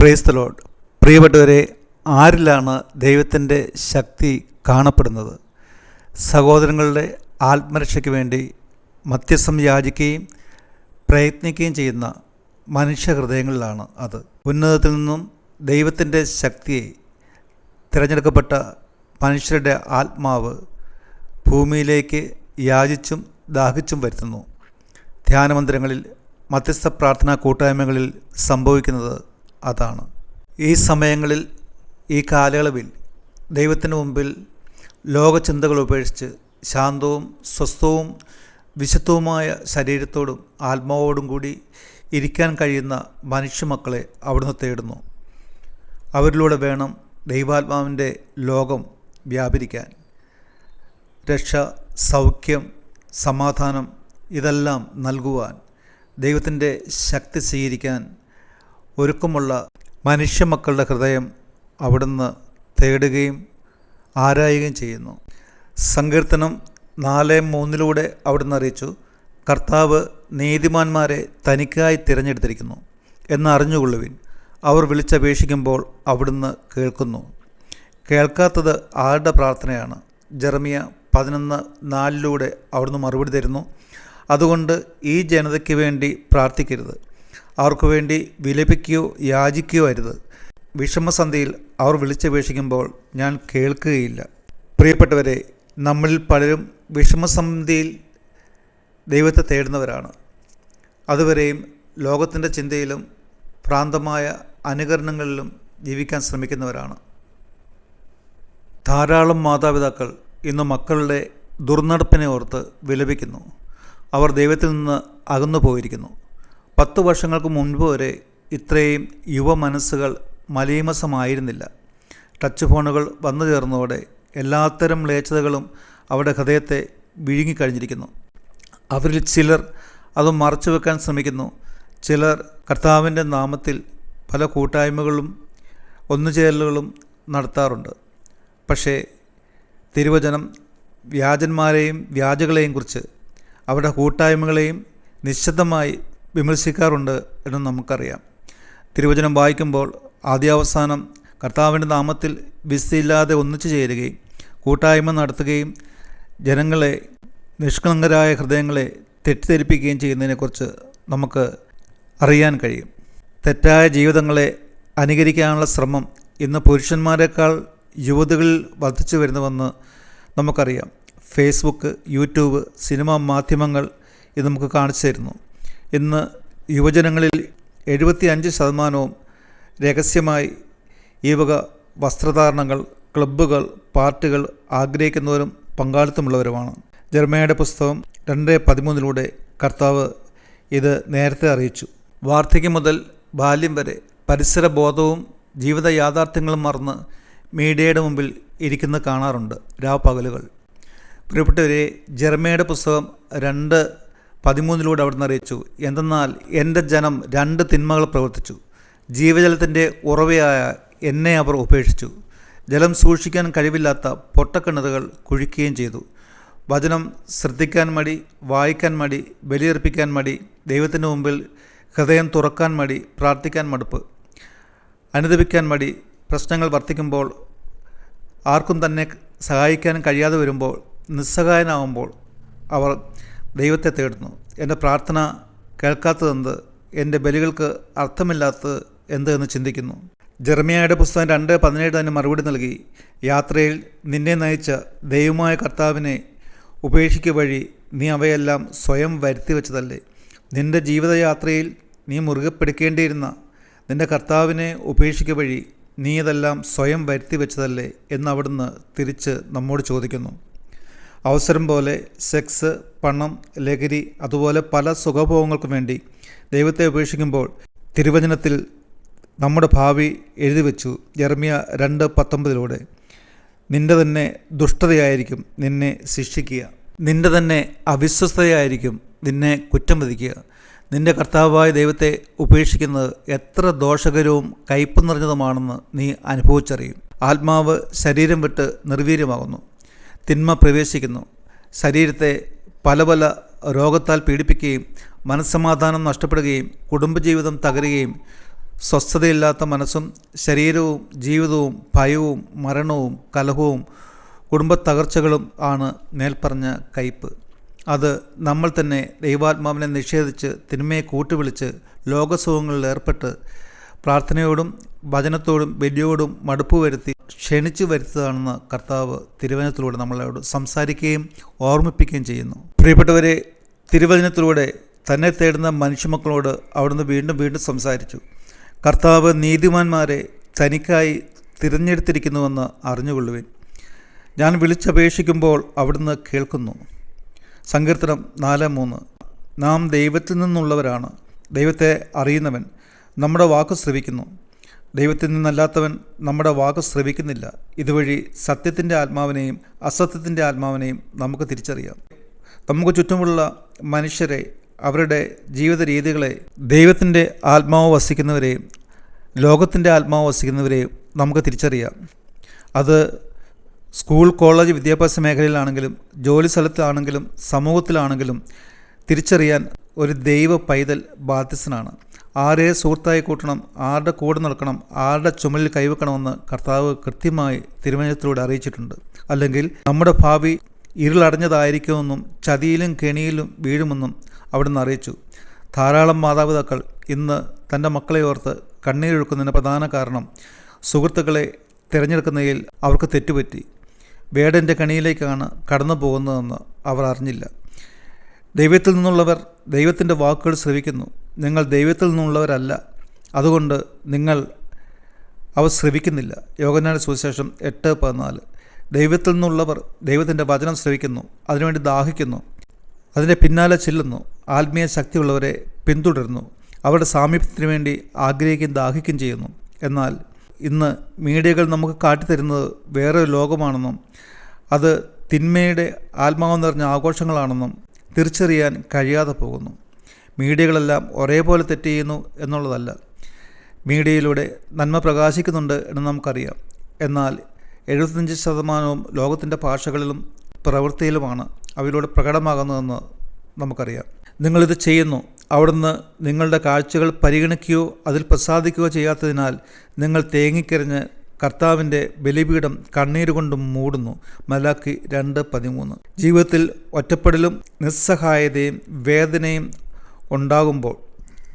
Praise load പ്രിയപ്പെട്ടവരെ ആരിലാണ് ദൈവത്തിന്റെ ശക്തി കാണപ്പെടുന്നത്? സഹോദരങ്ങളുടെ ആത്മരക്ഷയ്ക്ക് വേണ്ടി മധ്യസ്ഥം യാചിക്കുകയും പ്രയത്നിക്കുകയും ചെയ്യുന്ന മനുഷ്യഹൃദയങ്ങളിലാണ് അത്. ഉന്നതത്തിൽ നിന്നും ദൈവത്തിന്റെ ശക്തിയെ തിരഞ്ഞെടുക്കപ്പെട്ട മനുഷ്യരുടെ ആത്മാവ് ഭൂമിയിലേക്ക് യാചിച്ചും ദാഹിച്ചും വരുത്തുന്നു. ധ്യാനമന്ദിരങ്ങളിൽ മധ്യസ്ഥ പ്രാർത്ഥനാ കൂട്ടായ്മകളിൽ സംഭവിക്കുന്നത് അതാണ്. ഈ സമയങ്ങളിൽ ഈ കാലയളവിൽ ദൈവത്തിന് മുമ്പിൽ ലോകചിന്തകൾ ഉപേക്ഷിച്ച് ശാന്തവും സ്വസ്ഥവും വിശുദ്ധവുമായ ശരീരത്തോടും ആത്മാവോടും കൂടി ഇരിക്കാൻ കഴിയുന്ന മനുഷ്യമക്കളെ അവിടുന്ന് തേടുന്നു. അവരിലൂടെ വേണം ദൈവാത്മാവിന്റെ ലോകം വ്യാപരിക്കാൻ. രക്ഷ സൗഖ്യം സമാധാനം ഇതെല്ലാം നൽകുവാൻ ദൈവത്തിന്റെ ശക്തി സ്വീകരിക്കാൻ ഒരുക്കമുള്ള മനുഷ്യമക്കളുടെ ഹൃദയം അവിടുന്ന് തേടുകയും ആരായുകയും ചെയ്യുന്നു. സങ്കീർത്തനം നാല് മൂന്നിലൂടെ അവിടുന്ന് അറിയിച്ചു കർത്താവ് നീതിമാന്മാരെ തനിക്കായി തിരഞ്ഞെടുത്തിരിക്കുന്നു എന്നറിഞ്ഞുകൊള്ളുവിൻ. അവർ വിളിച്ചപേക്ഷിക്കുമ്പോൾ അവിടുന്ന് കേൾക്കുന്നു. കേൾക്കാത്തത് ആരുടെ പ്രാർത്ഥനയാണ്? ജെറമിയ പതിനൊന്ന് നാലിലൂടെ അവിടുന്ന് മറുപടി തരുന്നു അതുകൊണ്ട് ഈ ജനതയ്ക്ക് വേണ്ടി പ്രാർത്ഥിക്കരുത്. അവർക്ക് വേണ്ടി വിലപിക്കുകയോ യാചിക്കുകയോ അരുത്. വിഷമസന്ധിയിൽ അവർ വിളിച്ചപേക്ഷിക്കുമ്പോൾ ഞാൻ കേൾക്കുകയില്ല. പ്രിയപ്പെട്ടവരെ നമ്മളിൽ പലരും വിഷമസന്ധിയിൽ ദൈവത്തെ തേടുന്നവരാണ്. അതുവരെയും ലോകത്തിന്റെ ചിന്തയിലും പ്രാന്തമായ അനുകരണങ്ങളിലും ജീവിക്കാൻ ശ്രമിക്കുന്നവരാണ്. ധാരാളം മാതാപിതാക്കൾ ഇന്ന് മക്കളുടെ ദുർനടപ്പിനെ ഓർത്ത് വിലപിക്കുന്നു. അവർ ദൈവത്തിൽ നിന്ന് അകന്നു പോയിരിക്കുന്നു പത്ത് വർഷങ്ങൾക്ക് മുൻപ് വരെ ഇത്രയും യുവ മനസ്സുകൾ മലീമസമായിരുന്നില്ല. ടച്ച് ഫോണുകൾ വന്നു ചേർന്നതോടെ എല്ലാത്തരം ലേച്ചതകളും അവരുടെ ഹൃദയത്തെ വിഴുങ്ങിക്കഴിഞ്ഞിരിക്കുന്നു അവരിൽ ചിലർ അത് മറച്ചു വെക്കാൻ ശ്രമിക്കുന്നു. ചിലർ കർത്താവിന്റെ നാമത്തിൽ പല കൂട്ടായ്മകളും ഒന്നുചേരലുകളും നടത്താറുണ്ട്. പക്ഷേ തിരുവചനം വ്യാജന്മാരെയും വ്യാജകളെയും കുറിച്ച് അവരുടെ കൂട്ടായ്മകളെയും നിശ്ചിതമായി വിമർശിക്കാറുണ്ട് എന്ന് നമുക്കറിയാം. തിരുവചനം വായിക്കുമ്പോൾ ആദ്യാവസാനം കർത്താവിന്റെ നാമത്തിൽ വിസ്തിയില്ലാതെ ഒന്നിച്ചു ചേരുകയും കൂട്ടായ്മ നടത്തുകയും ജനങ്ങളെ നിഷ്കളങ്കരായ ഹൃദയങ്ങളെ തെറ്റിദ്ധരിപ്പിക്കുകയും ചെയ്യുന്നതിനെക്കുറിച്ച് നമുക്ക് അറിയാൻ കഴിയും. തെറ്റായ ജീവിതങ്ങളെ അനുകരിക്കാനുള്ള ശ്രമം ഇന്ന് പുരുഷന്മാരെക്കാൾ യുവതികളിൽ വർദ്ധിച്ചു വരുന്നുവെന്ന് നമുക്കറിയാം. ഫേസ്ബുക്ക് യൂട്യൂബ് സിനിമാ മാധ്യമങ്ങൾ ഇത് നമുക്ക് കാണിച്ചു തരുന്നു. ഇന്ന് യുവജനങ്ങളിൽ എഴുപത്തി അഞ്ച് ശതമാനവും രഹസ്യമായി ഈ വക വസ്ത്രധാരണങ്ങൾ ക്ലബ്ബുകൾ പാർട്ടികൾ ആഗ്രഹിക്കുന്നവരും പങ്കാളിത്തമുള്ളവരുമാണ്. ജർമ്മയുടെ പുസ്തകം രണ്ട് പതിമൂന്നിലൂടെ കർത്താവ് ഇത് നേരത്തെ അറിയിച്ചു. വാർദ്ധക്യം മുതൽ ബാല്യം വരെ പരിസരബോധവും ജീവിത യാഥാർത്ഥ്യങ്ങളും മറന്ന് മീഡിയയുടെ മുമ്പിൽ ഇരിക്കുന്ന കാണാറുണ്ട് രാപ്പകലുകൾ പ്രിയപ്പെട്ടവരെ ജർമ്മയുടെ പുസ്തകം രണ്ട് പതിമൂന്നിലൂടെ അവിടുന്ന് അറിയിച്ചു എന്തെന്നാൽ എന്റെ ജനം രണ്ട് തിന്മകൾ പ്രവർത്തിച്ചു. ജീവജലത്തിന്റെ ഉറവയായ എന്നെ അവർ ഉപേക്ഷിച്ചു. ജലം സൂക്ഷിക്കാൻ കഴിവില്ലാത്ത പൊട്ടക്കിണറുകൾ കുഴിക്കുകയും ചെയ്തു. വചനം ശ്രദ്ധിക്കാൻ മടി വായിക്കാൻ മടി ബലിയർപ്പിക്കാൻ മടി ദൈവത്തിന്റെ മുമ്പിൽ ഹൃദയം തുറക്കാൻ മടി പ്രാർത്ഥിക്കാൻ മടുപ്പ്. അനുദപിക്കാൻ മടി പ്രശ്നങ്ങൾ വർദ്ധിക്കുമ്പോൾ ആർക്കും തന്നെ സഹായിക്കാൻ കഴിയാതെ വരുമ്പോൾ നിസ്സഹായനാവുമ്പോൾ അവർ ദൈവത്തെ തേടുന്നു. എന്റെ പ്രാർത്ഥന കേൾക്കാത്തതെന്ത്? എന്റെ ബലികൾക്ക് അർത്ഥമില്ലാത്തത് എന്ത് എന്ന് ചിന്തിക്കുന്നു. ജെർമിയായുടെ പുസ്തകം രണ്ട് പതിനേഴ് തന്നെ മറുപടി നൽകി യാത്രയിൽ നിന്നെ നയിച്ച ദൈവമായ കർത്താവിനെ ഉപേക്ഷിക്കുക വഴി നീ അവയെല്ലാം സ്വയം വരുത്തി വെച്ചതല്ലേ? നിന്റെ ജീവിതയാത്രയിൽ നീ മുറുകെ പിടിക്കേണ്ടിയിരുന്ന നിന്റെ കർത്താവിനെ ഉപേക്ഷിക്കുക വഴി നീ ഇതെല്ലാം സ്വയം വരുത്തി വെച്ചതല്ലേ? എന്ന് അവിടുന്ന് തിരിച്ച് നമ്മോട് ചോദിക്കുന്നു. അവസരം പോലെ സെക്സ് പണം ലഹരി അതുപോലെ പല സുഖഭോഗങ്ങൾക്കും വേണ്ടി ദൈവത്തെ ഉപേക്ഷിക്കുമ്പോൾ തിരുവചനത്തിൽ നമ്മുടെ ഭാവി എഴുതി വെച്ചു. ജെർമിയ രണ്ട് പത്തൊമ്പതിലൂടെ നിന്റെ തന്നെ ദുഷ്ടതയായിരിക്കും നിന്നെ ശിക്ഷിക്കുക. നിന്റെ തന്നെ അവിശ്വസ്തയായിരിക്കും നിന്നെ കുറ്റം വിധിക്കുക. നിന്റെ കർത്താവായ ദൈവത്തെ ഉപേക്ഷിക്കുന്നത് എത്ര ദോഷകരവും കയ്പ് നിറഞ്ഞതുമാണെന്ന് നീ അനുഭവിച്ചറിയും. ആത്മാവ് ശരീരം വിട്ട് നിർവീര്യമാകുന്നു. തിന്മ പ്രവേശിക്കുന്നു. ശരീരത്തെ പല പല രോഗത്താൽ പീഡിപ്പിക്കുകയും മനസ്സമാധാനം നഷ്ടപ്പെടുകയും കുടുംബജീവിതം തകരുകയും സ്വസ്ഥതയില്ലാത്ത മനസ്സും ശരീരവും ജീവിതവും ഭയവും മരണവും കലഹവും കുടുംബത്തകർച്ചകളും ആണ് മേൽപ്പറഞ്ഞ കയ്പ്. അത് നമ്മൾ തന്നെ ദൈവാത്മാവിനെ നിഷേധിച്ച് തിന്മയെ കൂട്ടുവിളിച്ച് ലോകസുഖങ്ങളിൽ ഏർപ്പെട്ട് പ്രാർത്ഥനയോടും വചനത്തോടും ബലിയോടും മടുപ്പ് വരുത്തി ക്ഷണിച്ചു വരുത്തതാണെന്ന് കർത്താവ് തിരുവചനത്തിലൂടെ നമ്മളോട് സംസാരിക്കുകയും ഓർമ്മിപ്പിക്കുകയും ചെയ്യുന്നു. പ്രിയപ്പെട്ടവരെ തിരുവചനത്തിലൂടെ തന്നെ തേടുന്ന മനുഷ്യമക്കളോട് അവിടുന്ന് വീണ്ടും വീണ്ടും സംസാരിച്ചു. കർത്താവ് നീതിമാന്മാരെ തനിക്കായി തിരഞ്ഞെടുത്തിരിക്കുന്നുവെന്ന് അറിഞ്ഞുകൊള്ളുവിൻ. ഞാൻ വിളിച്ചപേക്ഷിക്കുമ്പോൾ അവിടുന്ന് കേൾക്കുന്നു. സങ്കീർത്തനം നാല് മൂന്ന്. നാം ദൈവത്തിൽ നിന്നുള്ളവരാണ്. ദൈവത്തെ അറിയുന്നവൻ. നമ്മുടെ വാക്ക് ശ്രവിക്കുന്നു. ദൈവത്തിൽ നിന്നല്ലാത്തവൻ നമ്മുടെ വാക്ക് ശ്രവിക്കുന്നില്ല. ഇതുവഴി സത്യത്തിന്റെ ആത്മാവിനെയും അസത്യത്തിന്റെ ആത്മാവിനെയും നമുക്ക് തിരിച്ചറിയാം. നമുക്ക് ചുറ്റുമുള്ള മനുഷ്യരെ അവരുടെ ജീവിത രീതികളെ ദൈവത്തിന്റെ ആത്മാവ് വസിക്കുന്നവരെയും ലോകത്തിന്റെ ആത്മാവ് വസിക്കുന്നവരെയും നമുക്ക് തിരിച്ചറിയാം. അത് സ്കൂൾ കോളേജ് വിദ്യാഭ്യാസ മേഖലയിലാണെങ്കിലും ജോലി സ്ഥലത്താണെങ്കിലും സമൂഹത്തിലാണെങ്കിലും തിരിച്ചറിയാൻ ഒരു ദൈവ പൈതൽ ബാധ്യസ്ഥനാണ് ആരെ സുഹൃത്തായി കൂട്ടണം ആരുടെ കൂടെ നടക്കണം ആരുടെ ചുമലിൽ കൈവെക്കണമെന്ന് കർത്താവ് കൃത്യമായി തിരുവനന്തപുരത്തിലൂടെ അറിയിച്ചിട്ടുണ്ട്. അല്ലെങ്കിൽ നമ്മുടെ ഭാവി ഇരുളടഞ്ഞതായിരിക്കുമെന്നും ചതിയിലും കെണിയിലും വീഴുമെന്നും അവിടുന്ന് അറിയിച്ചു. ധാരാളം മാതാപിതാക്കൾ ഇന്ന് തന്റെ മക്കളെ ഓർത്ത് കണ്ണീരൊഴുക്കുന്നതിന് പ്രധാന കാരണം സുഹൃത്തുക്കളെ തിരഞ്ഞെടുക്കുന്നതിൽ അവർക്ക് തെറ്റുപറ്റി. വേടന്റെ കണിയിലേക്കാണ് കടന്നു പോകുന്നതെന്ന് അവർ അറിഞ്ഞില്ല. ദൈവത്തിൽ നിന്നുള്ളവർ ദൈവത്തിന്റെ വാക്കുകൾ ശ്രവിക്കുന്നു. നിങ്ങൾ ദൈവത്തിൽ നിന്നുള്ളവരല്ല. അതുകൊണ്ട് നിങ്ങൾ അവ ശ്രവിക്കുന്നില്ല. യോഗനാട് സുവിശേഷം എട്ട് പതിനാല്. ദൈവത്തിൽ നിന്നുള്ളവർ ദൈവത്തിന്റെ വചനം ശ്രവിക്കുന്നു അതിനുവേണ്ടി ദാഹിക്കുന്നു അതിന്റെ പിന്നാലെ ചെല്ലുന്നു ആത്മീയ ശക്തിയുള്ളവരെ പിന്തുടരുന്നു അവരുടെ സാമീപ്യത്തിന് വേണ്ടി ആഗ്രഹിക്കുകയും ദാഹിക്കുകയും ചെയ്യുന്നു. എന്നാൽ ഇന്ന് മീഡിയകൾ നമുക്ക് കാട്ടിത്തരുന്നത് വേറൊരു ലോകമാണെന്നും അത് തിന്മയുടെ ആത്മാവ് നിറഞ്ഞ ആഘോഷങ്ങളാണെന്നും തിരിച്ചറിയാൻ കഴിയാതെ പോകുന്നു. മീഡിയകളെല്ലാം ഒരേപോലെ തെറ്റ് ചെയ്യുന്നു എന്നുള്ളതല്ല. മീഡിയയിലൂടെ നന്മ പ്രകാശിക്കുന്നുണ്ട് എന്ന് നമുക്കറിയാം. എന്നാൽ എഴുപത്തഞ്ച് ശതമാനവും ലോകത്തിന്റെ ഭാഷകളിലും പ്രവൃത്തിയിലുമാണ് അവയിലൂടെ പ്രകടമാകുന്നതെന്ന് നമുക്കറിയാം. നിങ്ങളിത് ചെയ്യുന്നു. അവിടുന്ന് നിങ്ങളുടെ കാഴ്ചകൾ പരിഗണിക്കുകയോ അതിൽ പ്രസാദിക്കുകയോ ചെയ്യാത്തതിനാൽ നിങ്ങൾ തേങ്ങിക്കരഞ്ഞ് കർത്താവിന്റെ ബലിപീഠം കണ്ണീര് മൂടുന്നു. മലാക്കി രണ്ട് പതിമൂന്ന്. ജീവിതത്തിൽ ഒറ്റപ്പെടലും നിസ്സഹായതയും വേദനയും ഉണ്ടാകുമ്പോൾ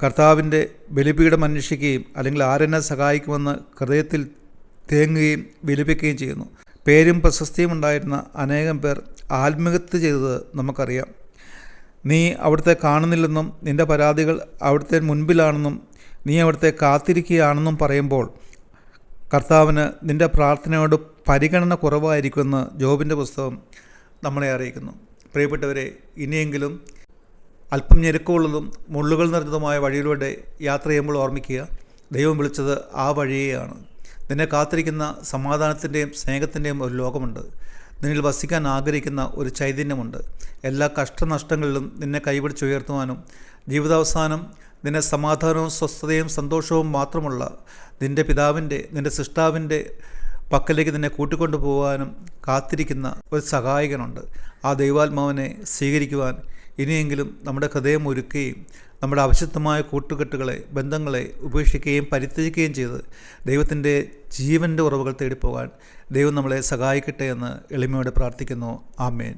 കർത്താവിന്റെ ബലിപീഠം അന്വേഷിക്കുകയും അല്ലെങ്കിൽ ആരെന്നെ സഹായിക്കുമെന്ന് ഹൃദയത്തിൽ തേങ്ങുകയും വിലപിക്കുകയും ചെയ്യുന്നു. പേരും പ്രശസ്തിയും ഉണ്ടായിരുന്ന അനേകം പേർ ആത്മഹത്യ ചെയ്തത് നമുക്കറിയാം. നീ അവിടുത്തെ കാണുന്നില്ലെന്നും നിന്റെ പരാതികൾ അവിടുത്തെ മുൻപിലാണെന്നും നീ അവിടുത്തെ കാത്തിരിക്കുകയാണെന്നും പറയുമ്പോൾ കർത്താവിന് നിന്റെ പ്രാർത്ഥനയോട് പരിഗണന കുറവായിരിക്കുമെന്ന് ജോബിന്റെ പുസ്തകം നമ്മളെ അറിയിക്കുന്നു. പ്രിയപ്പെട്ടവരെ ഇനിയെങ്കിലും അല്പം ഞെരുക്കമുള്ളതും മുള്ളുകൾ നിറഞ്ഞതുമായ വഴിയിലൂടെ യാത്ര ചെയ്യുമ്പോൾ ഓർമ്മിക്കുക ദൈവം വിളിച്ചത് ആ വഴിയെയാണ്. നിന്നെ കാത്തിരിക്കുന്ന സമാധാനത്തിന്റെയും സ്നേഹത്തിന്റെയും ഒരു ലോകമുണ്ട്. നിന്നിൽ വസിക്കാൻ ആഗ്രഹിക്കുന്ന ഒരു ചൈതന്യമുണ്ട്. എല്ലാ കഷ്ടനഷ്ടങ്ങളിലും നിന്നെ കൈപിടിച്ചുയർത്തുവാനും ജീവിതാവസാനം നിന്നെ സമാധാനവും സ്വസ്ഥതയും സന്തോഷവും മാത്രമുള്ള നിന്റെ പിതാവിന്റെ നിന്റെ സൃഷ്ടാവിന്റെ പക്കലേക്ക് നിന്നെ കൂട്ടിക്കൊണ്ടു പോകാനും കാത്തിരിക്കുന്ന ഒരു സഹായകനുണ്ട്. ആ ദൈവാത്മാവിനെ സ്വീകരിക്കുവാൻ ഇനിയെങ്കിലും നമ്മുടെ ഹൃദയം ഒരുക്കുകയും നമ്മുടെ അവശുദ്ധമായ കൂട്ടുകെട്ടുകളെ ബന്ധങ്ങളെ ഉപേക്ഷിക്കുകയും പരിത്യജിക്കുകയും ചെയ്ത് ദൈവത്തിന്റെ ജീവന്റെ ഉറവുകൾ തേടിപ്പോകാൻ ദൈവം നമ്മളെ സഹായിക്കട്ടെ എന്ന് എളിമയോടെ പ്രാർത്ഥിക്കുന്നു. ആമേൻ.